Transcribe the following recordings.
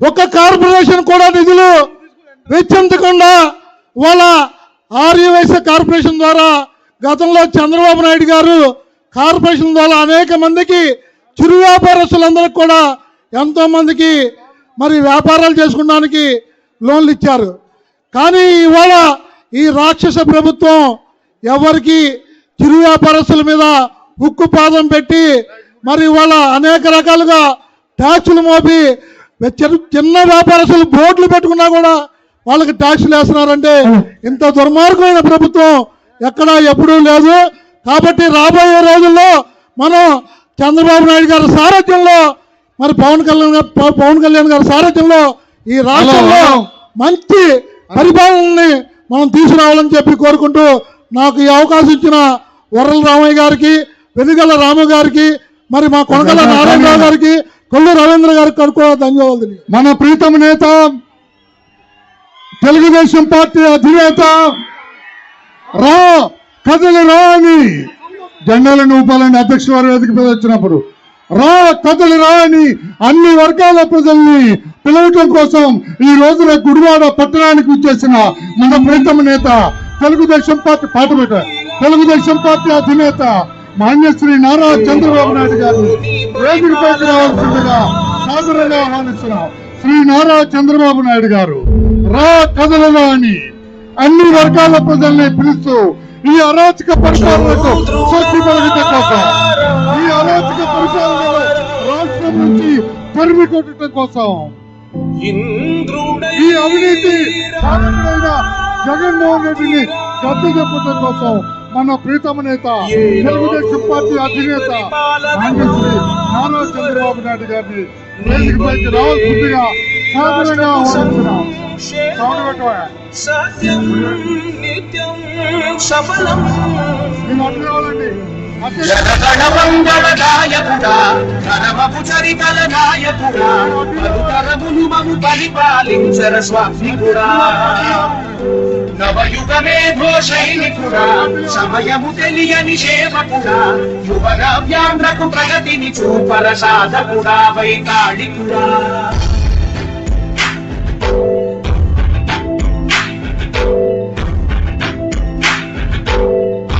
ఒక కార్పొరేషన్ కూడా నిధులు వెచ్చించకుండా వాళ్ళ ఆర్యవైశ్య కార్పొరేషన్ ద్వారా గతంలో చంద్రబాబు నాయుడు గారు కార్పొరేషన్ ద్వారా అనేక మందికి చిరు వ్యాపారస్తులందరికీ కూడా ఎంతో మందికి మరి వ్యాపారాలు చేసుకోవడానికి లోన్లు ఇచ్చారు. కానీ ఇవాళ ఈ రాక్షస ప్రభుత్వం ఎవరికి చిరు వ్యాపారస్తుల మీద ఉక్కు పాదం పెట్టి మరి ఇవాళ అనేక రకాలుగా ట్యాక్సులు మోపి చిన్న- చిన్న వ్యాపారస్తులు బోర్డులు పెట్టుకున్నా కూడా వాళ్ళకి ట్యాక్సులు వేస్తున్నారంటే ఇంత దుర్మార్గమైన ప్రభుత్వం ఎక్కడా ఎప్పుడూ లేదు. కాబట్టి రాబోయే రోజుల్లో మనం చంద్రబాబు నాయుడు గారి సారథ్యంలో మరి పవన్ కళ్యాణ్ పవన్ కళ్యాణ్ గారి సారథ్యంలో ఈ రాష్ట్రంలో. మంచి పరిపాలనని మనం తీసుకురావాలని చెప్పి కోరుకుంటూ నాకు ఈ అవకాశం ఇచ్చిన వరల రామయ్య గారికి వెనుగల రాము గారికి మరి మా కొనకల నారాయణరావు గారికి కొల్లు రవీంద్ర గారికి కూడా ధన్యవాదాలు మన ప్రీతమ నేత తెలుగుదేశం పార్టీ అధినేత రా కదలి రా అని జెండాలను ఊపాలని అధ్యక్షుల వారి వేదిక మీద వచ్చినప్పుడు రా కదలి రా అని అన్ని వర్గాల ప్రజల్ని పిలవటం కోసం ఈ రోజున గుడివాడ పట్టణానికి వచ్చేసిన మన ప్రీతమ నేత తెలుగుదేశం పార్టీ పాట పెట్ట తెలుగుదేశం పార్టీ అధినేత మాన్యశ్రీ నారా చంద్రబాబు నాయుడు గారు వేదికపైకి రావాల్సిందిగా సాదరంగా ఆహ్వానిస్తున్నాం. శ్రీ నారా చంద్రబాబు నాయుడు గారు రా కథలలో అని. అన్ని వర్గాల ప్రజల్ని పిలుస్తూ ఈ అరాచక పరిపాలనకు శక్తి పలకటం కోసం ఈ అరాచక పరిపాలనలో రాష్ట్రం నుంచి పరిమి కొట్టడం కోసం ఈ అవినీతి జగన్మోహన్ రెడ్డిని గద్దె చెప్పడం కోసం మన ప్రీతమ నేత తెలుగుదేశం పార్టీ అధినేత నారా చంద్రబాబు నాయుడు గారిని వేదికపైకి రావాల్సిందిగా అడ్డు రావాలండి చరితల నాయకుడా మము పరిపాలించర స్వామికుడా నవయుగమే సైనికుడా సమయము తెలియని సేవకుడా యువన వ్యాంధ్రకు ప్రగతిని చూపర సాధకుడా వైతాళికుడా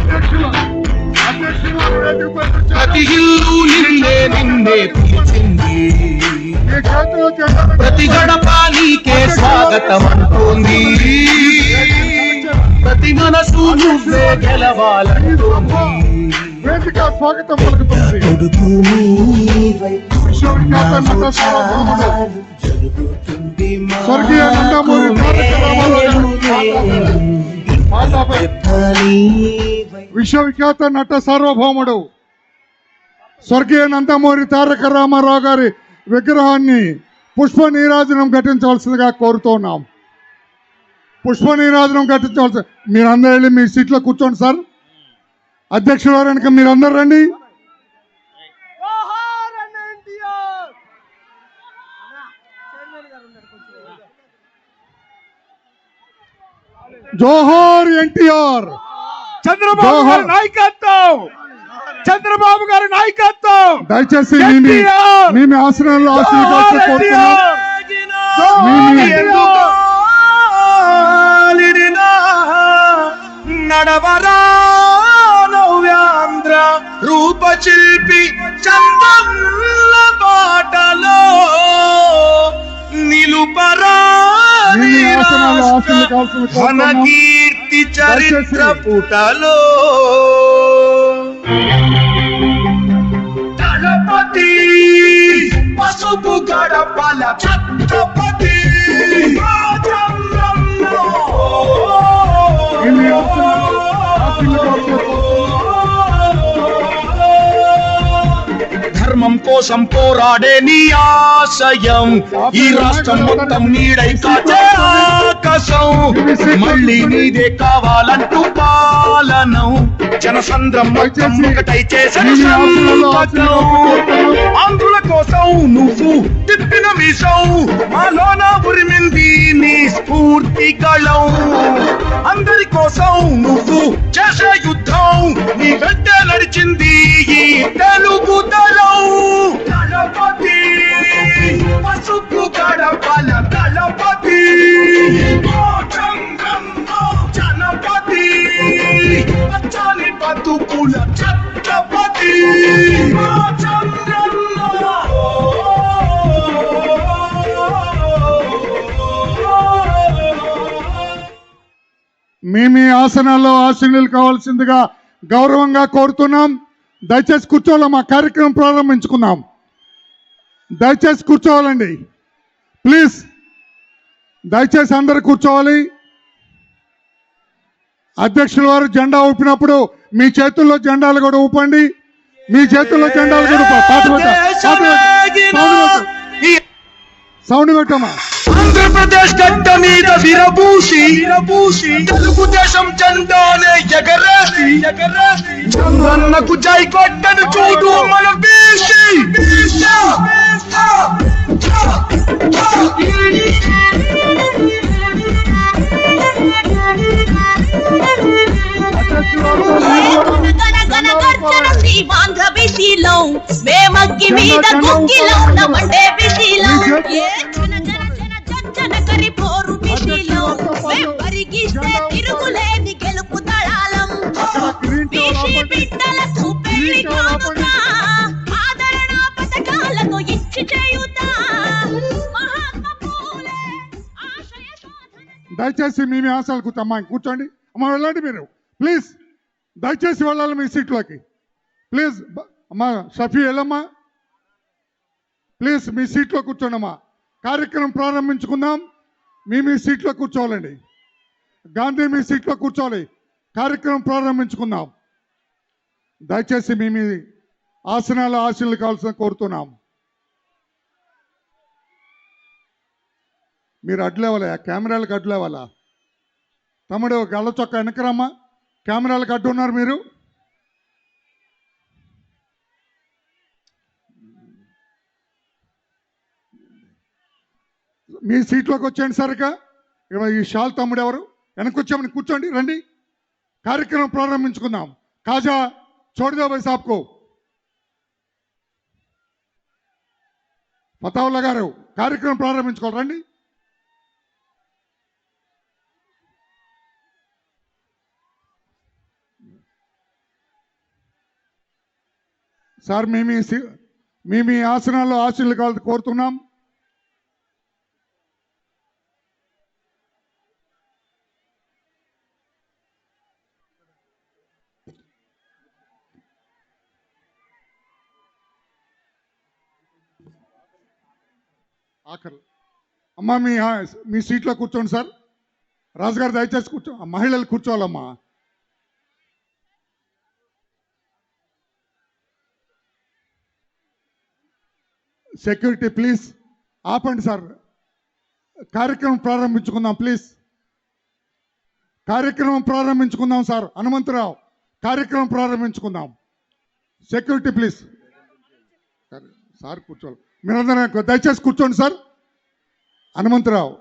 అధ్యక్షులు అధ్యక్షులు ప్రతి ఇల్లు నిన్నే నిన్నే పిలిచింది. ప్రతి గడప నీకే స్వాగతం అంటుంది ప్రతి మనసు నువ్వే వేదిక స్వాగతం పలుకుతుంది. స్వర్గీయ నందమూరి మాతాపై విశ్వవిఖ్యాత నట సార్వభౌముడు స్వర్గీయ నందమూరి తారక రామారావు గారి విగ్రహాన్ని పుష్ప నీరాజనం ఘటించవలసిందిగా కోరుతున్నాం పుష్ప నీరాజనం ఘటించవలసి మీరందరూ వెళ్ళి మీ సీట్లో కూర్చోండి సార్. అధ్యక్షుడు వెనక మీరందరూ రండి. జోహార్ ఎన్టీఆర్. చంద్రబాబు గారి నాయకత్వం. చంద్రబాబు గారి నాయకత్వం. దయచేసి మీ ఆసనాల్లో ఆశీర్వాదాలు కోరుతున్నాం. నడవరా నవ్యాంధ్ర రూపశిల్పి చందల్ల బాటలో నిలుపరా. కీర్తి చరిత్ర. పుటలో దళపతి పసుపు గడపల ఛత్రపతి కోసం పోరాడే నీ ఆశయం. ఈ రాష్ట్రం మొత్తం నీడై కాచే ఆకాశం. మళ్ళీ నీదే కావాలంటూ పాలనం. జనసంద్రం మొత్తం ఒకటై చేసిన. ఆంధ్రుల కోసం నువ్వు తిప్పిన మీసం. మాలోన ఉరిమింది నీ స్ఫూర్తి గళం. అందరి కోసం నువ్వు చేసే యుద్ధం. నీ వెంట నడిచింది ఈ తెలుగు ఆసనాల్లో ఆశీనులు కావాల్సిందిగా గౌరవంగా కోరుతున్నాం. దయచేసి కూర్చోవాలి? మా కార్యక్రమం ప్రారంభించుకుందాం. దయచేసి కూర్చోవాలండి. ప్లీజ్. దయచేసి అందరు కూర్చోవాలి. అధ్యక్షుల వారు జెండా ఊపినప్పుడు మీ చేతుల్లో జెండాలు కూడా ఊపండి. మీ చేతుల్లో జెండాలు కూడా సౌండ్ పెట్టు. సౌండ్ పెట్టమ్మా. ఆంధ్రప్రదేశ్ గడ్డ మీద విరబూసి విరబూసి తెలుగుదేశం జెండానే ఎగరేసి ఎగరేసి చంద్రన్నకు జై కొట్టను చూడు మన బీసీ. మేమగ్గి మీద కుక్కిలో నమండే బీసీలో ఏ దయచేసి మీ మీ ఆశలు కూర్చో అమ్మాయి కూర్చోండి. అమ్మ వెళ్ళండి మీరు. ప్లీజ్ దయచేసి వెళ్ళాలి మీ సీట్లోకి. ప్లీజ్ బ- అమ్మా షఫీ వెళ్ళమ్మా. ప్లీజ్ మీ సీట్లో కూర్చోండి అమ్మా. కార్యక్రమం ప్రారంభించుకుందాం. మీ మీ సీట్లో కూర్చోవాలండి. గాంధీ మీ సీట్లో కూర్చోవాలి. కార్యక్రమం ప్రారంభించుకుందాం. దయచేసి మీ మీ ఆసనాల ఆశలు కావాల్సిన కోరుతున్నాం. మీరు అడ్లేవాలా? కెమెరాలకు అడ్లేవాలా తమ్ముడు గళ్ళ చొక్క వెనకరమ్మా. కెమెరాలకు అడ్డు ఉన్నారు మీరు. మీ సీట్లోకి వచ్చేయండి సరిగా ఇవ ఈ షాల్ తమ్ముడు ఎవరు? వెనక్కి వచ్చామని కూర్చోండి రండి. కార్యక్రమం ప్రారంభించుకుందాం. కాజా చోడిదా భాయ్ సాబ్కో పతావుల గారు కార్యక్రమం ప్రారంభించుకోవాలి రండి సార్ మీ సి- మీ మీ ఆసనాల్లో ఆశీర్లు కావాలి కోరుతున్నాం ఆఖరు. అమ్మా మీ మీ సీట్లో కూర్చోండి సార్. రాజుగారు దయచేసి కూర్చో. మహిళలు కూర్చోవాలమ్మా. Security please. ఆపండి సార్. కార్యక్రమం ప్రారంభించుకుందాం ప్లీజ్. కార్యక్రమం ప్రారంభించుకుందాం సార్. హనుమంతరావు కార్యక్రమం ప్రారంభించుకుందాం. Security please. సార్ కూర్చోవాలి. మీరందరూ దయచేసి కూర్చోండి సార్. హనుమంతరావు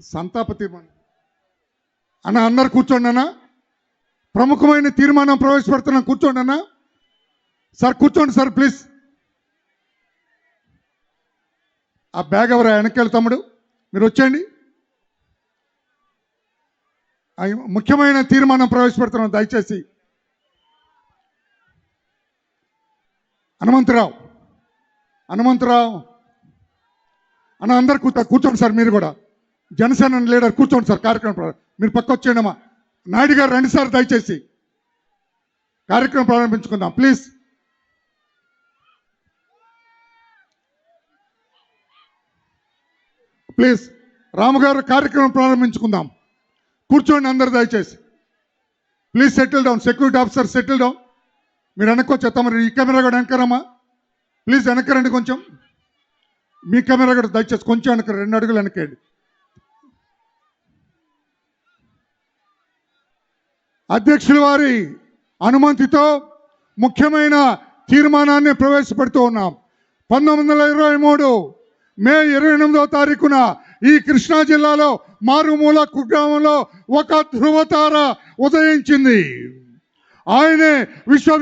సంతాప తీర్మానం. అన్న అందరు కూర్చోండి అన్న. ప్రముఖమైన తీర్మానం ప్రవేశపెడుతున్నాం కూర్చోండి అన్న. సార్ కూర్చోండి సార్ ప్లీజ్. ఆ బ్యాగ్ ఎవరు? వెనక్కి తమ్ముడు. మీరు వచ్చేయండి. ముఖ్యమైన తీర్మానం ప్రవేశపెడుతున్నాం దయచేసి. హనుమంతరావు హనుమంతరావు. అన్న అందరు కూర్చో కూర్చోండి సార్ మీరు కూడా. జనసేన లీడర్ కూర్చోండి సార్ కార్యక్రమం మీరు పక్క వచ్చేయండమ్మా. నాయుడు గారు రండి సార్ దయచేసి. కార్యక్రమం ప్రారంభించుకుందాం ప్లీజ్. ప్లీజ్. రాముగారు కార్యక్రమం ప్రారంభించుకుందాం. కూర్చోండి అందరు దయచేసి. Please settle down. Security officer settle down. మీరు వెనక్కి తమరు ఈ కెమెరా కూడా వెనకరమ్మా ప్లీజ్ వెనకరండి కొంచెం. మీ కెమెరా కూడా దయచేసి కొంచెం వెనక రెండు అడుగులు వెనకండి అధ్యక్షుల వారి అనుమతితో ముఖ్యమైన తీర్మానాన్ని ప్రవేశపెడుతూ ఉన్నాం. పంతొమ్మిది వందల ఇరవై మూడు మే ఇరవై ఎనిమిదో తారీఖున ఈ కృష్ణా జిల్లాలో మారుమూల కుగ్రామంలో ఒక ధృవతార ఉదయించింది. ఆయనే విశ్వ